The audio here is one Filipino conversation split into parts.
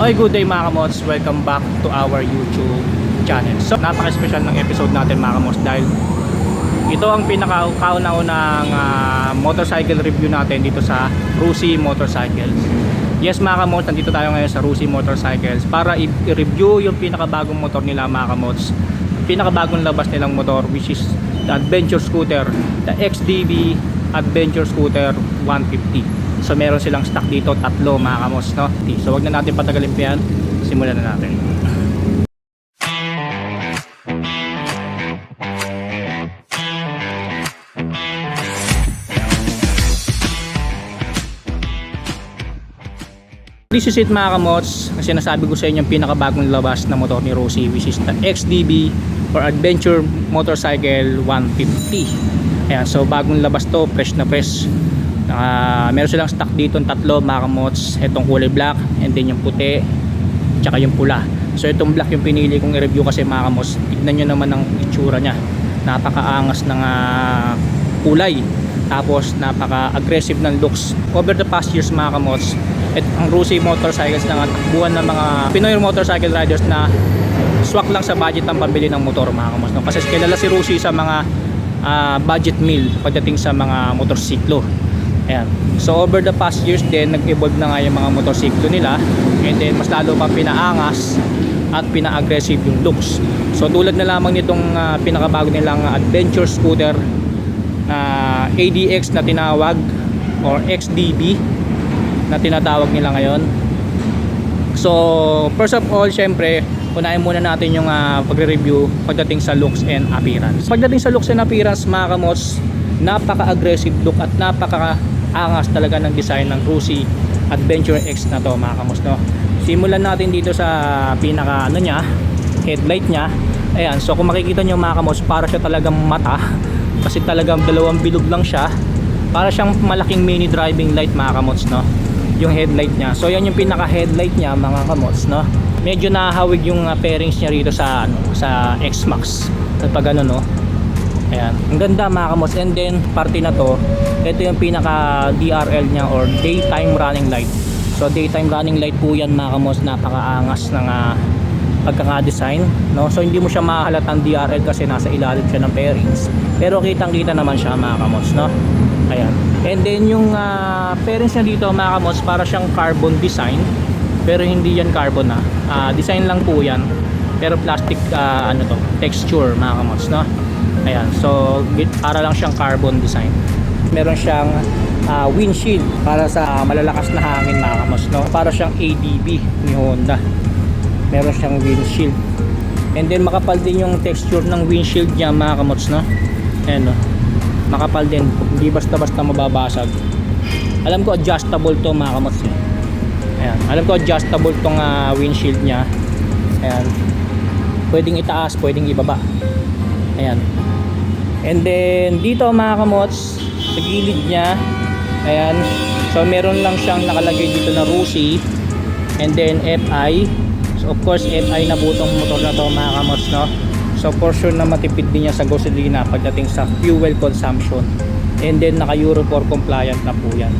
Okay, good day mga kamots. Welcome back to our YouTube channel. So, napaka-special ng episode natin mga kamots dahil ito ang pinaka-kauna-unang ah, motorcycle review natin dito sa Rusi Motorcycles. Yes mga kamots, nandito tayo ngayon sa Rusi Motorcycles para i-review yung pinakabagong motor nila mga kamots. Pinakabagong labas nilang motor which is the Adventure Scooter, the XDB Adventure Scooter 150. So meron silang stock dito, tatlo mga kamos, no? So wag na natin patagalin pa yan, simulan na natin. This is it mga kamots, kasi nasabi ko sa inyo yung pinakabagong labas na motor ni Rosie which is the XDB or Adventure Motorcycle 150. Ayan, so bagong labas to, fresh na fresh. Ah, meron silang stock dito ng tatlo mga kamots, itong kulay black and then yung puti tsaka yung pula. So itong black yung pinili kong i-review kasi mga kamots, tignan nyo naman ang itsura nya. Napakaangas ng ah, kulay tapos napaka-aggressive ng looks. Over the past years mga kamots, at ang Rusi motorcycles na takbuhan ng mga Pinoy motorcycle riders na swak lang sa budget ang pambili ng motor mga kamos. No? Kasi kilala si Rusi sa mga ah, budget meal pagdating sa mga motorsiklo. Ayan. So over the past years din nag-evolve na nga yung mga motorsiklo nila and then mas lalo pang pinaangas at pina-aggressive yung looks. So tulad na lamang nitong ah, pinakabago nilang adventure scooter na ADX na tinawag or XDB na tinatawag nila ngayon. So, first of all, syempre, unahin muna natin yung ah, pagre-review pagdating sa looks and appearance. Pagdating sa looks and appearance, mga kamots, napaka-aggressive look at napaka-angas talaga ng design ng Cruzy Adventure X na to, mga kamos, no? Simulan natin dito sa pinaka, ano niya, headlight niya. Ayan, so kung makikita nyo mga kamos, para siya talagang mata. Kasi talagang dalawang bilog lang siya. Para siyang malaking mini driving light, mga kamots, no? yung headlight niya. So yan yung pinaka headlight niya mga kamots no. Medyo nahawig yung uh, pairings niya rito sa ano, sa X-Max. Pag ano no. Ayan. Ang ganda mga kamots. And then party na to, ito yung pinaka DRL niya or daytime running light. So daytime running light po yan mga kamots. Napakaangas ng uh, pagkaka-design no so hindi mo siya mahalatang DRL kasi nasa ilalim siya ng pairings pero kitang kita naman siya mga kamots no ayan and then yung uh, pairings niya dito mga kamots para siyang carbon design pero hindi yan carbon na Ah, design lang po yan pero plastic ah, ano to texture mga kamots no ayan so para lang siyang carbon design. Meron siyang ah, windshield para sa malalakas na hangin mga kamots no? Para siyang ADB ni Honda. Meron siyang windshield. And then makapal din yung texture ng windshield niya mga kamots no? Ayan no? Makapal din. Hindi basta basta mababasag. Alam ko adjustable to mga kamots eh. ayan. Alam ko adjustable tong ah, windshield niya. Ayan. Pwedeng itaas pwedeng ibaba ayan. And then dito mga kamots sa gilid niya ayan. So meron lang siyang nakalagay dito na Rusi and then FI so of course FI na butong motor na to mga kamots no? So for sure na matipid din niya sa gasolina pagdating sa fuel consumption. And then naka Euro 4 compliant na po yan.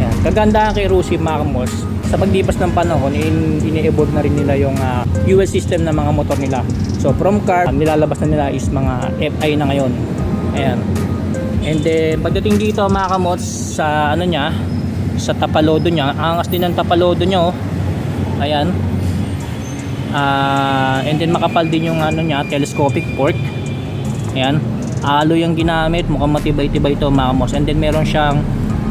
Ayan. kagandahan kay Rusi mga kamots. Sa paglipas ng panahon in, ini-evolve na rin nila yung ah, fuel system ng mga motor nila so from car ang nilalabas na nila is mga FI na ngayon. Ayan. And then pagdating dito mga kamots sa ano niya sa tapalodo niya angas din ng tapalodo niya oh. Ayan. Ah, and then makapal din yung ano niya telescopic fork. Ayan. Aloy yung ginamit mukhang matibay-tibay ito mga kamots. And then meron siyang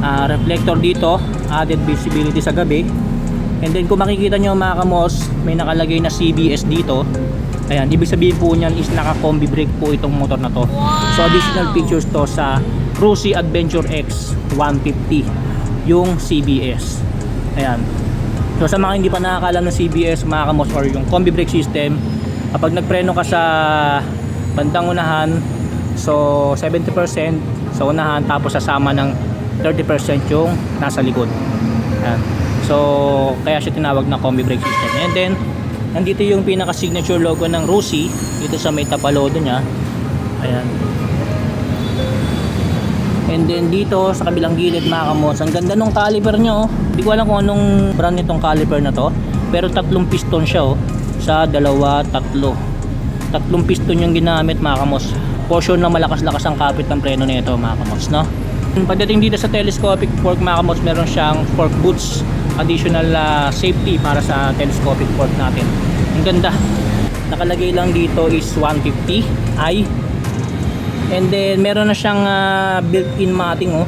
ah, reflector dito added visibility sa gabi. And then kung makikita nyo mga kamos may nakalagay na CBS dito ayan ibig sabihin po niyan is naka combi brake po itong motor na to. So additional features to sa Cruzy Adventure X 150 yung CBS ayan. So sa mga hindi pa nakakalam ng CBS mga kamos or yung combi brake system kapag nagpreno ka sa bandang unahan so 70% sa unahan tapos sasama ng 30% yung nasa likod. Ayan. so kaya siya tinawag na combi brake system. And then nandito yung pinaka signature logo ng Rusi dito sa may tapalodo niya ayan And then dito sa kabilang gilid mga kamos, ang ganda nung caliper nyo. oh. Hindi ko alam kung anong brand nitong caliper na to. pero tatlong piston siya oh sa dalawa tatlo tatlong piston yung ginamit mga portion na malakas-lakas ang kapit ng preno nito mga kamos no pagdating dito sa telescopic fork mga meron siyang fork boots additional ah, safety para sa telescopic fork natin. Ang ganda. Nakalagay lang dito is 150 i. And then meron na siyang ah, built-in matting oh.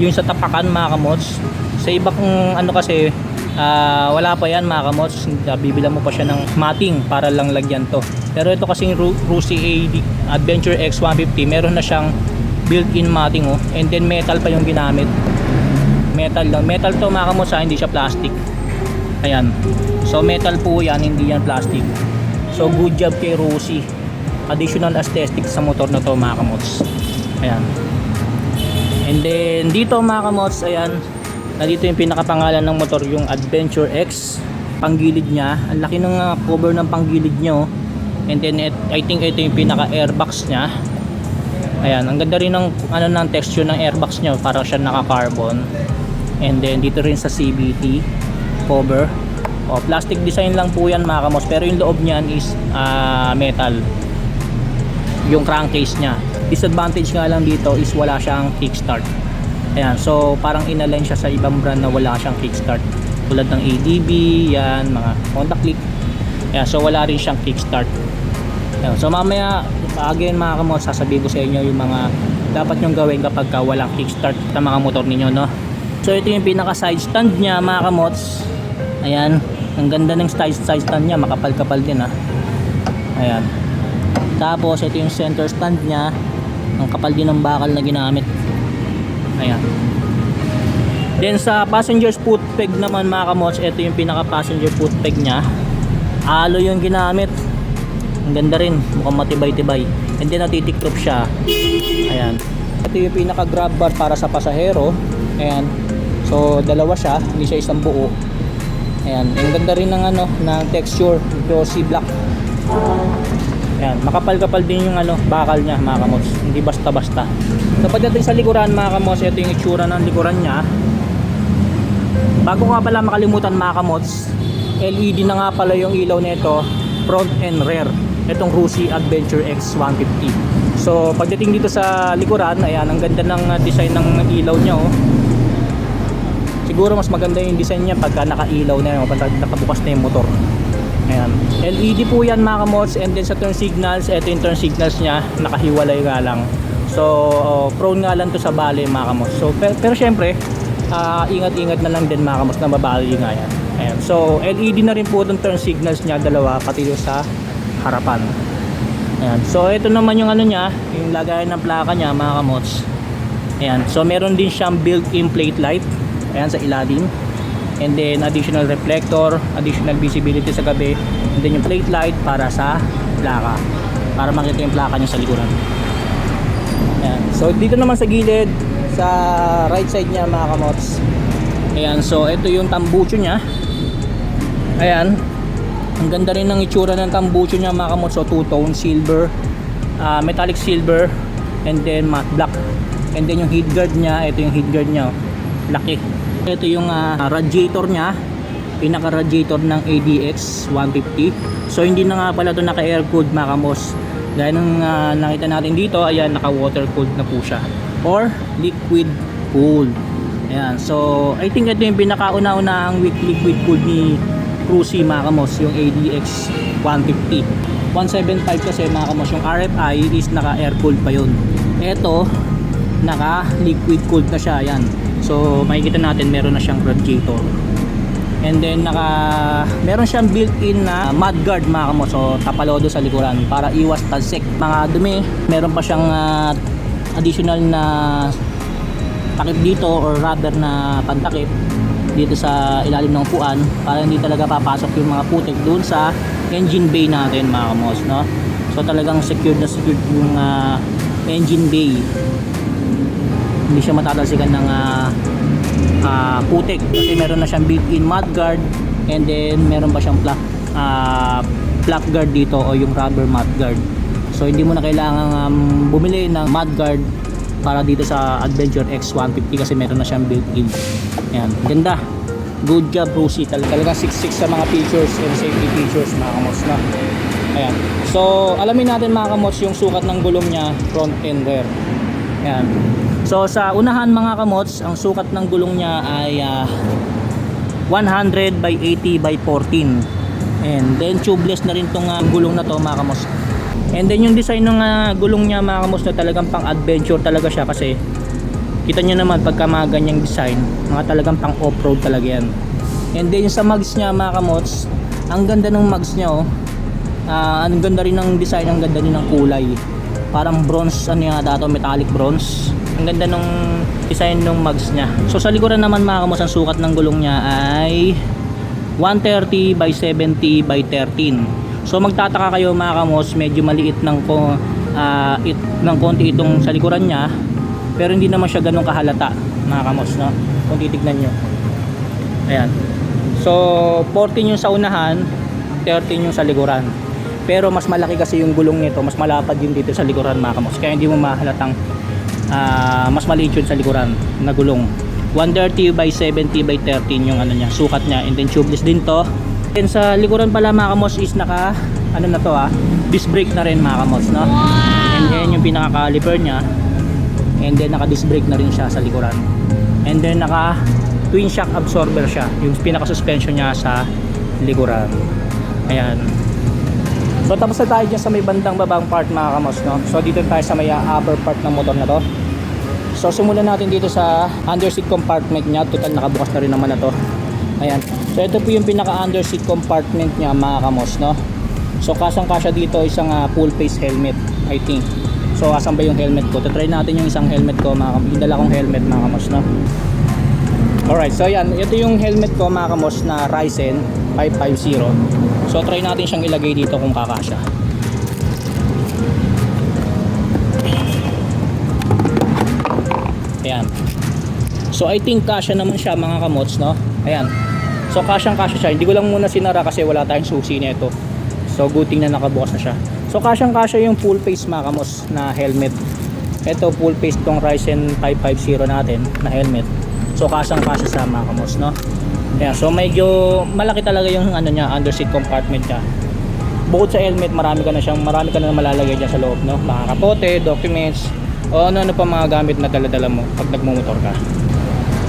Yung sa tapakan mga kamots. Sa iba kung ano kasi ah, wala pa yan mga kamots. Bibilan mo pa siya ng matting para lang lagyan to. Pero ito kasing Ru- Rusi AD Adventure X 150 meron na siyang built-in matting oh. And then metal pa yung ginamit metal lang metal to mga kamots ah, hindi siya plastic ayan so metal po yan hindi yan plastic so good job kay Rusi additional aesthetic sa motor na to mga kamots ayan And then dito mga kamots, ayan, nandito yung pinakapangalan ng motor, yung Adventure X. Panggilid niya, ang laki ng uh, cover ng panggilid niya. oh. And then it, I think ito yung pinaka airbox niya. Ayan, ang ganda rin ng ano ng texture ng airbox niya, para siya naka-carbon. And then dito rin sa CBT cover. O, plastic design lang po yan mga kamos, pero yung loob niyan is ah, metal. Yung crankcase niya. Disadvantage nga lang dito is wala siyang kickstart. Ayan so parang inalign siya sa ibang brand na wala siyang kickstart. Tulad ng ADB yan mga Honda Click ayan so wala rin siyang kickstart. Ayan, so mamaya again mga kamot sasabihin ko sa inyo yung mga dapat nyong gawin kapag ka walang kickstart sa mga motor ninyo no so ito yung pinaka side stand niya mga kamots. Ayan. Ang ganda ng side, side stand niya. Makapal kapal din ha ayan. Tapos ito yung center stand niya. Ang kapal din ng bakal na ginamit. Ayan. Then sa passenger's foot peg naman mga kamots ito yung pinaka passenger foot peg nya alo yung ginamit. Ang ganda rin. Mukhang matibay-tibay. And then natitikrop siya. Ayan. Ito yung pinaka grab bar para sa pasahero. Ayan so dalawa siya hindi siya isang buo ayan ang ganda rin ng ano ng texture glossy black Ayan, makapal-kapal din yung ano, bakal niya mga kamos. Hindi basta-basta. So pagdating sa likuran mga kamos, ito yung itsura ng likuran niya. Bago nga pala makalimutan mga kamots, LED na nga pala yung ilaw nito, front and rear. Itong Rusi Adventure X 150. So pagdating dito sa likuran, ayan, ang ganda ng uh, design ng ilaw niya oh. Siguro mas maganda yung design niya pagka nakailaw na yun, pagka nakabukas na yung motor. Ayan. LED po yan mga kamots and then sa turn signals, ito yung turn signals niya, nakahiwalay nga lang. So, oh, prone nga lang to sa bali mga kamots. So, pero, pero syempre, ah, ingat-ingat na lang din mga kamots na mabali nga yan. Ayan. So, LED na rin po itong turn signals niya, dalawa, pati sa harapan. Ayan. So, ito naman yung ano niya, yung lagayan ng plaka niya mga kamots. Ayan. So, meron din siyang built-in plate light. Ayan, sa ilalim and then additional reflector, additional visibility sa gabi, and then yung plate light para sa plaka para makita yung plaka niya sa likuran. Ayan. So dito naman sa gilid sa right side niya mga kamots. Ayan, so ito yung tambucho niya. Ayan. Ang ganda rin ng itsura ng tambucho niya mga kamots. So two tone silver, ah, metallic silver, and then matte black. And then yung heat guard niya, ito yung heat guard niya. oh. Laki. Ito yung ah, radiator niya. Pinaka radiator ng ADX 150. So hindi na nga pala ito naka air cooled mga kamos. Gaya ah, nakita natin dito, ayan naka water cooled na po siya. Or liquid cooled. Ayan. So I think ito yung pinakauna-unahang weak liquid cooled ni Cruzy mga yung ADX 150. 175 kasi mga kamos, yung RFI is naka air cooled pa yun. Ito, naka liquid cooled na siya yan so makikita natin meron na siyang radiator and then naka meron siyang built-in na mud guard mga kamo. So tapalodo sa likuran para iwas talsik. Mga dumi meron pa siyang ah, additional na takip dito or rubber na pantakip dito sa ilalim ng upuan para hindi talaga papasok yung mga putik doon sa engine bay natin mga kamos no? So talagang secured na secured yung ah, engine bay hindi siya matatalsikan ng ah, ah, putik. Kasi meron na siyang built-in mud guard and then meron pa siyang flap ah, flap guard dito o yung rubber mud guard. So hindi mo na kailangan um, bumili ng mud guard para dito sa Adventure X 150 kasi meron na siyang built-in. Yan ganda. Good job Rusi. Tal talagang 6-6 sa mga features and safety features mga kamos na ayan. So alamin natin mga kamos yung sukat ng gulong niya front and rear ayan so sa unahan mga kamots ang sukat ng gulong niya ay ah, 100 by 80 by 14 and then tubeless na rin tong ah, gulong na to mga kamos and then yung design ng ah, gulong niya mga kamos na talagang pang adventure talaga siya kasi kita nyo naman pagka mga ganyang design mga talagang pang off-road talaga yan. And then sa mags niya mga kamots ang ganda ng mags niya oh. Ah, ang ganda rin ng design ang ganda rin ng kulay. Parang bronze ano yung dato metallic bronze ang ganda ng design ng mags niya. So sa likuran naman mga kamots ang sukat ng gulong niya ay 130 by 70 by 13 so magtataka kayo mga kamos medyo maliit ng ko ah, it, ng konti itong sa likuran niya pero hindi naman siya ganun kahalata mga kamos no? Kung titignan nyo ayan. So 14 yung sa unahan 13 yung sa likuran. Pero mas malaki kasi yung gulong nito mas malapad yun dito sa likuran mga kamos. Kaya hindi mo mahalatang ah, mas maliit yun sa likuran na gulong. 130 by 70 by 13 yung ano niya sukat niya. And then tubeless din to. And sa likuran pala mga kamos is naka ano na to ah disc brake na rin mga kamos no? And then yung pinaka caliper niya and then naka disc brake na rin siya sa likuran. And then naka twin shock absorber siya yung pinaka suspension niya sa likuran. Ayan. So tapos na tayo dyan sa may bandang babang part mga kamos no? So dito tayo sa may uh, upper part ng motor na to so simulan natin dito sa underseat compartment niya. Total nakabukas na rin naman na to. Ayan. So ito po yung pinaka underseat compartment niya mga kamos no? So kasang kasya dito isang uh, full face helmet I think. So asan ba yung helmet ko? Try natin yung isang helmet ko mga kamos. Yung dala kong helmet mga kamos no? Alright, so yan, ito yung helmet ko mga kamos na Ryzen 550. So try natin siyang ilagay dito kung kakasya. Ayan. So I think kasya naman siya mga kamots, no? Ayan. So kasyang kasya siya. Hindi ko lang muna sinara kasi wala tayong susi nito. So good thing na nakabukas na siya. So kasyang kasya yung full face mga kamos na helmet. Ito full face tong Ryzen 550 natin na helmet. So kasang kasya sa mga kamos, no? Ayan, so medyo malaki talaga yung ano niya, underseat compartment niya. Bukod sa helmet, marami ka na siyang marami ka na malalagay diyan sa loob, no? Mga kapote, documents, o ano-ano pa mga gamit na dala-dala mo pag nagmumotor ka.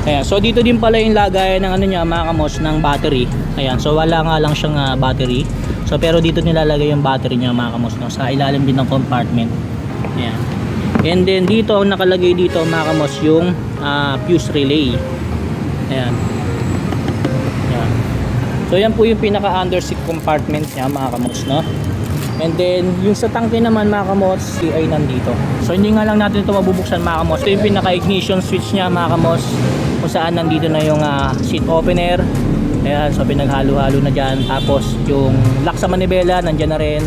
Ayan, so dito din pala yung lagayan ng ano niya, mga kamos ng battery. Ayan, so wala nga lang siyang ah, battery. So pero dito nilalagay yung battery niya, mga kamos, no? Sa ilalim din ng compartment. Ayan. And then dito nakalagay dito mga kamos yung ah, fuse relay. Ayan. So yan po yung pinaka underseat compartment niya mga kamos no. And then yung sa tangke naman mga kamos CI nandito. So hindi nga lang natin ito mabubuksan mga kamos. Ito yung pinaka ignition switch niya mga kamos kung saan nandito na yung ah, seat opener. Ayan, so pinaghalo-halo na dyan. Tapos yung lock sa manibela nandyan na rin.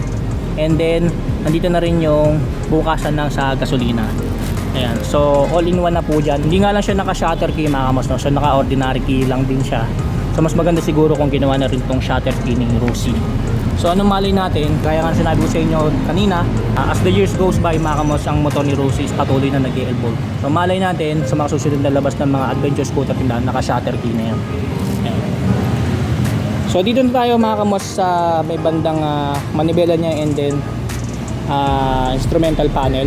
And then nandito na rin yung bukasan ng sa gasolina. Ayan, so all in one na po dyan. Hindi nga lang siya naka shutter key mga kamos, no? so naka ordinary key lang din siya. So mas maganda siguro kung ginawa na rin tong shutter key ni Rosie. So anong mali natin, kaya nga sinabi ko sa inyo kanina, ah, as the years goes by mga ang motor ni Rosie is patuloy na nag-evolve. So malay natin sa mga susunod na labas ng mga adventure scooter tindahan, naka shutter key na yan. So dito na tayo mga sa may bandang ah, manibela niya and then ah, instrumental panel.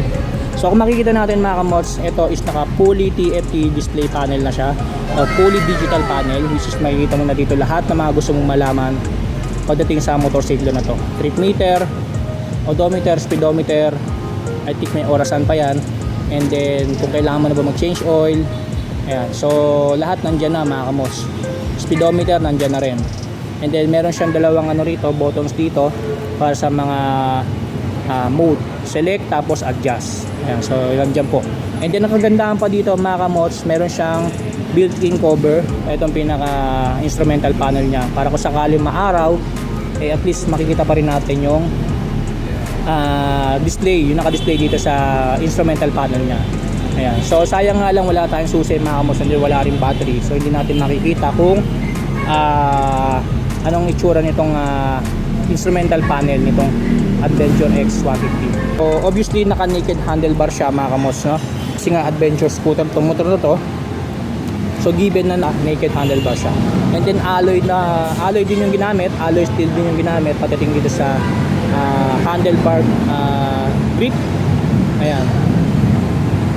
So kung makikita natin mga kamots, ito is naka fully TFT display panel na siya or fully digital panel which is makikita mo na dito lahat ng mga gusto mong malaman pagdating sa motorsiklo na to. Trip meter, odometer, speedometer, I think may orasan pa yan. And then kung kailangan mo na ba mag-change oil ayan, so lahat nandyan na mga kamos. Speedometer nandyan na rin. And then meron siyang dalawang ano rito, buttons dito para sa mga ah, mode. Select tapos adjust. Ayan, so yan dyan po. And then ang kagandahan pa dito mga kamots meron siyang built-in cover. Itong pinaka instrumental panel niya. Para kung sakali maaraw eh at least makikita pa rin natin yung ah, display yung naka-display dito sa instrumental panel niya. Ayan. So sayang nga lang wala tayong susi mga kamots hindi wala rin battery. So hindi natin makikita kung ah, anong itsura nitong ah, instrumental panel nitong Adventure X 150 so obviously naka naked handlebar siya mga kamos no? Kasi nga adventure scooter tong motor na to So given na na naked handlebar siya. And then alloy na alloy din yung ginamit, alloy steel din yung ginamit pagdating dito sa ah, handlebar ah, grip. Ayan.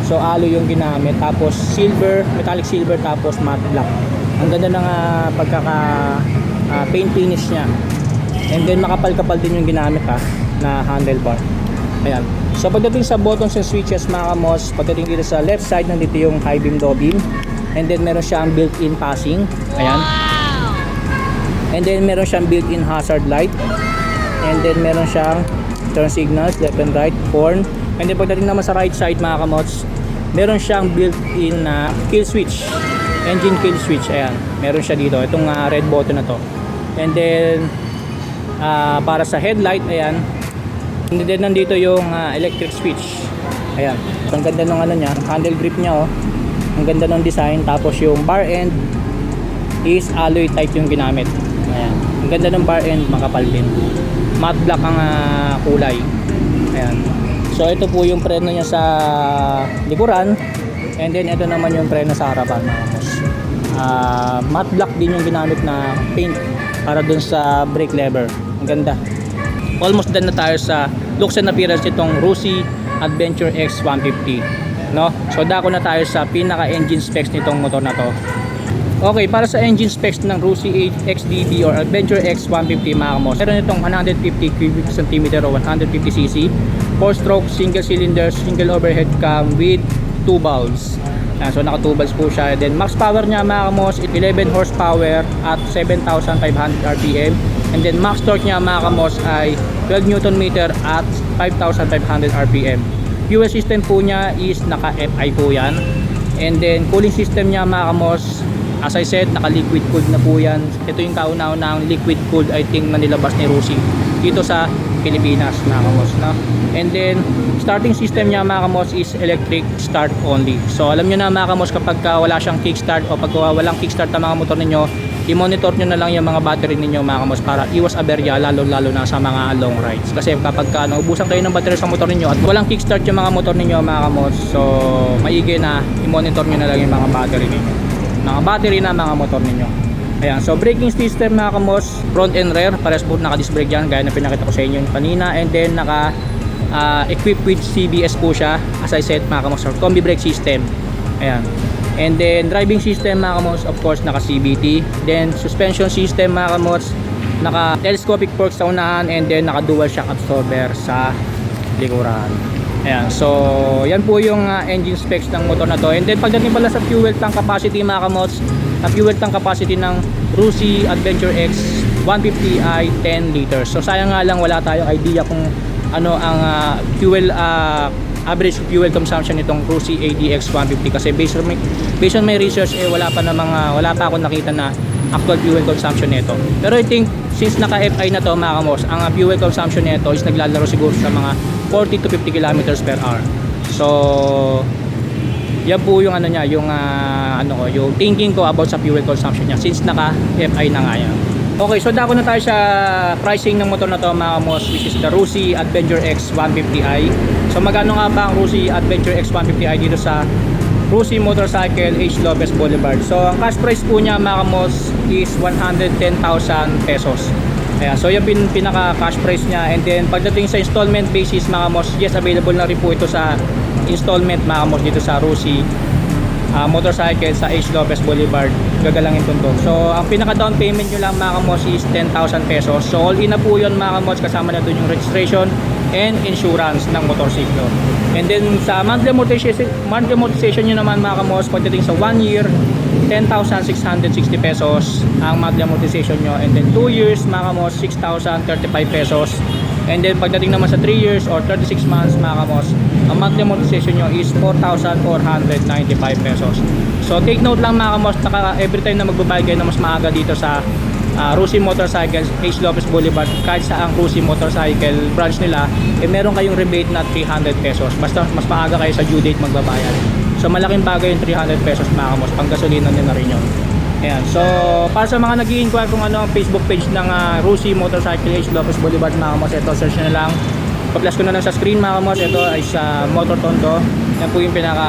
So alloy yung ginamit tapos silver, metallic silver tapos matte black. Ang ganda ng ah, pagkaka ah, paint finish niya. And then makapal-kapal din yung ginamit ha na handlebar. Ayan. So pagdating sa buttons and switches mga kamos, pagdating dito sa left side nandito yung high beam low beam. And then meron siyang built-in passing. Ayan. And then meron siyang built-in hazard light. And then meron siyang turn signals left and right, horn. And then pagdating naman sa right side mga kamots, meron siyang built-in na kill switch. Engine kill switch. Ayan. Meron siya dito. Itong ah, red button na to. And then ah, para sa headlight, ayan. And then nandito yung ah, electric switch. Ayan. Ang ganda ng ano niya, handle grip niya oh. Ang ganda ng design. Tapos yung bar end is alloy type yung ginamit. Ayan. Ang ganda ng bar end, makapal din. Matte black ang ah, kulay. Ayan. So ito po yung preno niya sa likuran. And then ito naman yung preno sa harapan mga. Ah, matte black din yung ginamit na paint para dun sa brake lever. Ang ganda. Almost done na tayo sa looks and appearance itong Rusi Adventure X 150. No? So dako na tayo sa pinaka engine specs nitong motor na to. Okay, para sa engine specs ng Rusi 8 XDB or Adventure X 150 mga kamos, meron itong 150 cubic centimeter o 150cc, 4-stroke, single cylinder, single overhead cam with 2 valves. Yan, so naka 2 valves po siya. Then max power niya mga kamos, 11 horsepower at 7,500 RPM. And then max torque niya mga kamos ay 12 Newton meter at 5,500 RPM. Fuel system po niya is naka FI po yan. And then cooling system niya mga kamos, as I said, naka liquid cooled na po yan. Ito yung kauna-unahang liquid cooled I think na nilabas ni Rusi dito sa Pilipinas mga kamos. No? And then starting system niya mga kamos is electric start only. So alam nyo na mga kamos kapag ka wala siyang kickstart o pag walang kickstart ang mga motor ninyo, i-monitor nyo na lang yung mga battery ninyo mga kamos para iwas aberya lalo lalo na sa mga long rides. Kasi kapag ka naubusan kayo ng battery sa motor ninyo at walang kickstart yung mga motor ninyo mga kamos, so maigi na i-monitor nyo na lang yung mga battery ninyo. Mga battery na mga motor ninyo. Ayan so braking system mga kamos front and rear pares po naka disc brake yan gaya na pinakita ko sa inyo kanina. And then naka uh, equipped with CBS po siya as I said mga kamos or combi brake system. Ayan and then driving system mga kamos of course naka CBT then suspension system mga kamos naka telescopic forks sa unahan and then naka dual shock absorber sa likuran Ayan, so yan po yung uh, engine specs ng motor na to. And then pagdating pala sa fuel tank capacity mga kamots, ang fuel tank capacity ng Rusi Adventure X 150 ay 10 liters. So sayang nga lang wala tayong idea kung ano ang uh, fuel uh, average fuel consumption nitong Rusi ADX 150 kasi based on my, based on my research eh wala pa na mga wala pa ako nakita na actual fuel consumption nito. Pero I think since naka FI na to mga kamos, ang fuel consumption nito is naglalaro siguro sa mga 40 to 50 kilometers per hour. So, yan po yung ano niya, yung uh, ano ko, yung thinking ko about sa fuel consumption niya since naka FI na nga yan. Okay, so dako na tayo sa pricing ng motor na to mga kamos which is the Rusi Adventure X 150i. So magkano nga ba ang Rusi Adventure X 150i dito sa Rusi Motorcycle H. Lopez Boulevard. So ang cash price po niya mga kamos is 110,000 pesos. Ayan, so yung pin, pinaka cash price niya and then pagdating sa installment basis mga kamos, yes available na rin po ito sa installment mga kamos dito sa Rusi uh, Motorcycle sa H. Lopez Boulevard, Gagalangin Tuntog. So ang pinaka down payment nyo lang mga kamos is 10,000 pesos. So all in na po yun mga kamos kasama na doon yung registration and insurance ng motorsiklo. And then sa monthly amortization, monthly amortization nyo naman mga kamos pagdating sa 1 year 10,660 pesos ang monthly amortization nyo. And then 2 years mga kamos 6,035 pesos. And then pagdating naman sa 3 years or 36 months mga kamos ang monthly amortization nyo is 4,495 pesos. So take note lang mga kamos every time na magbabayad kayo na mas maaga dito sa uh, Rusi Motorcycles H. Lopez Boulevard kahit sa ang Rusi Motorcycle branch nila eh meron kayong rebate na 300 pesos. Basta mas maaga kayo sa due date magbabayad. So malaking bagay yung 300 pesos mga kamos. Pang gasolina nyo na rin yun. Ayan. So, para sa mga nag inquire kung ano ang Facebook page ng uh, Rusi Motorcycle H. Lopez Boulevard mga kamos, ito search nyo na lang. Pa-flash ko na lang sa screen mga kamos. Ito ay sa Motor Tondo yan po yung pinaka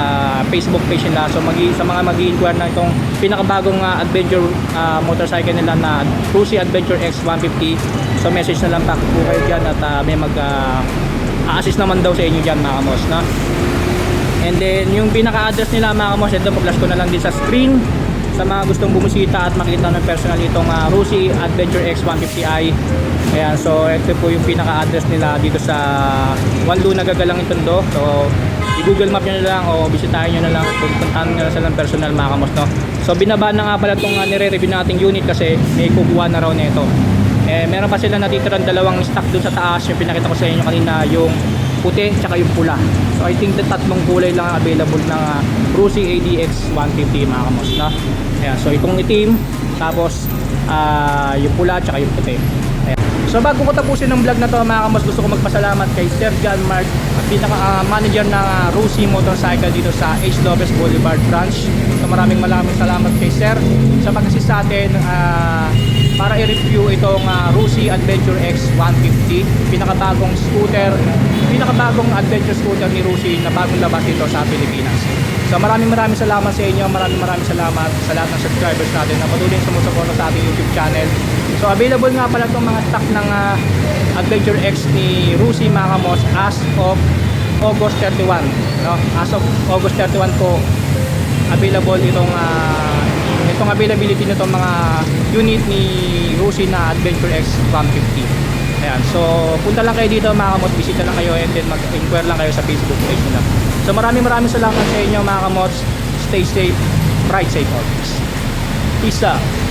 Facebook page nila so mag sa mga mag inquire na itong pinakabagong ah, adventure ah, motorcycle nila na Cruzy Adventure X 150 so message na lang pa po kayo dyan at ah, may mag ah, a-assist naman daw sa inyo dyan mga kamos no? And then yung pinaka-address nila mga kamos, ito pa-flash ko na lang din sa screen sa mga gustong bumusita at makita ng personal itong uh, Rusi Adventure X 150i. Ayan, so ito po yung pinaka-address nila dito sa Wanlu Nagagalang Itondo. So i-google map nyo na lang o bisitahin nyo na lang puntahan nyo na sila ng personal mga kamos. No? So binaba na nga pala itong uh, nire-review nating unit kasi may kukuha na raw nito. Eh, meron pa sila natitirang dalawang stock dun sa taas yung pinakita ko sa inyo kanina yung puti tsaka yung pula. So I think the tatlong kulay lang ang available ng uh, Rusi ADX 150 mga kamos na. Ayan, so itong itim tapos ah, yung pula tsaka yung puti. Ayan. So bago ko tapusin ng vlog na to mga kamos gusto ko magpasalamat kay Sir John Mark pinaka ah, manager ng uh, Rusi Motorcycle dito sa H. Lopez Boulevard branch. So maraming maraming salamat kay Sir sa pag-assist sa atin ah, para i-review itong uh, Rusi Adventure X 150 pinakabagong scooter pinakabagong adventure scooter ni Rusi na bagong labas dito sa Pilipinas so maraming maraming salamat sa inyo maraming maraming salamat sa lahat ng subscribers natin na patuloy sumusuporta sa ating YouTube channel so available nga pala itong mga stock ng uh, Adventure X ni Rusi mga as of August 31 no? as of August 31 po available itong ah, itong availability nitong mga unit ni Rusi na Adventure X 150 Ayan, so punta lang kayo dito mga kamot, bisita lang kayo and then mag-inquire lang kayo sa Facebook page nila. So maraming maraming salamat sa inyo mga. Stay safe, ride safe always. Peace out.